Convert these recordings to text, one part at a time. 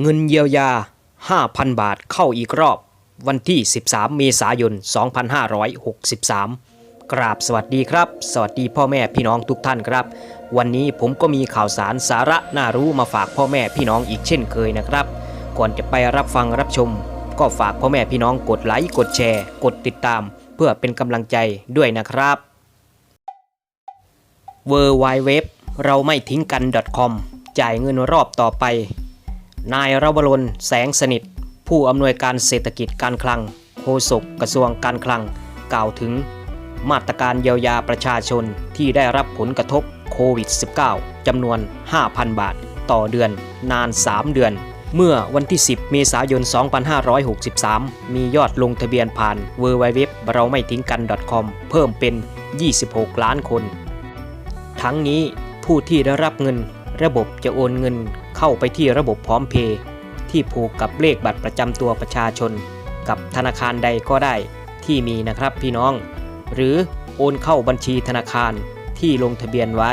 เงินเยียวยา 5,000 บาทเข้าอีกรอบ วันที่ 13 เมษายน 2563 กราบสวัสดีครับ สวัสดีพ่อแม่พี่น้องทุกท่านครับ วันนี้ผมก็มีข่าวสารสาระน่ารู้มาฝากพ่อแม่พี่น้องอีกเช่นเคยนะครับ ก่อนจะไปรับฟังรับชม ก็ฝากพ่อแม่พี่น้องกดไลค์กดแชร์ กดติดตาม เพื่อเป็นกำลังใจด้วยนะครับ w w w เราไม่ทิ้งกัน .com จ่ายเงินรอบต่อไป นายรวรนแสงสนิท ผู้อำนวยการเศรษฐกิจการคลังโฆษกกระทรวงการคลัง กล่าวถึง มาตรการเยียวยาประชาชนที่ได้รับผลกระทบโควิด -19 จำนวน 5,000 บาท ต่อเดือนนาน 3 เดือน เมื่อวันที่ 10 เมษายน 2563 มียอดลงทะเบียนผ่าน w w w เราไม่ทิ้งกัน .com เพิ่มเป็น 26 ล้านคน ทั้งนี้ผู้ที่ได้รับเงินระบบจะโอนเงิน เข้าไปที่ระบบพร้อมเพย์ที่ผูกกับเลขบัตรประจำตัวประชาชน กับธนาคารใดก็ได้ที่มีนะครับพี่น้อง หรือโอนเข้าบัญชีธนาคารที่ลงทะเบียนไว้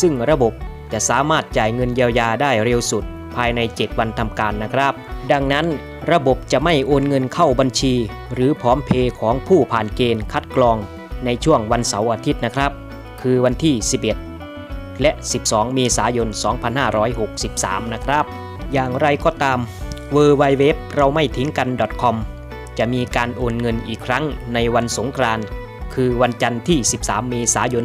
ซึ่งระบบจะสามารถจ่ายเงินเยียวยาได้เร็วสุด ภายใน 7 วันทำการนะครับ ดังนั้นระบบจะไม่โอนเงินเข้าบัญชี หรือพร้อมเพย์ของผู้ผ่านเกณฑ์คัดกรอง ในช่วงวันเสาร์อาทิตย์นะครับ คือวันที่ 11 และ 12 เมษายน 2563 นะครับ อย่างไรก็ตาม w w w เราไม่ทิ้งกัน .com จะมีการโอนเงินอีกครั้งในวันสงกรานต์คือวันจันทร์ที่ 13 เมษายน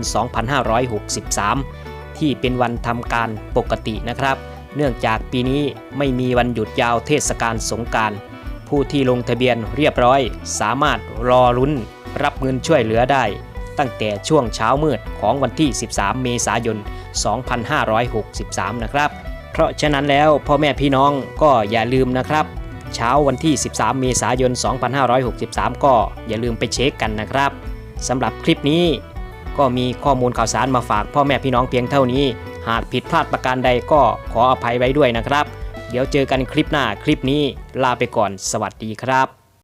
2563 ที่เป็นวันทำการปกตินะครับ เนื่องจากปีนี้ไม่มีวันหยุดยาวเทศกาลสงกราร ผู้ที่ลงทะเบียนเรียบร้อย สามารถรอรุ้นรับเงินช่วยเหลือได้ ตั้งแต่ช่วงเช้ามืดของวันที่ 13 เมษายน 2563 นะครับ เพราะฉะนั้นแล้วพ่อแม่พี่น้องก็อย่าลืมนะครับ เช้าวันที่ 13 เมษายน 2563 ก็อย่าลืมไปเช็คกันนะครับสำหรับคลิปนี้ก็มีข้อมูลข่าวสารมาฝากพ่อแม่พี่น้องเพียงเท่านี้ หากผิดพลาดประการใดก็ขออภัยไว้ด้วยนะครับ เดี๋ยวเจอกันคลิปหน้าคลิปนี้ลาไปก่อน สวัสดีครับ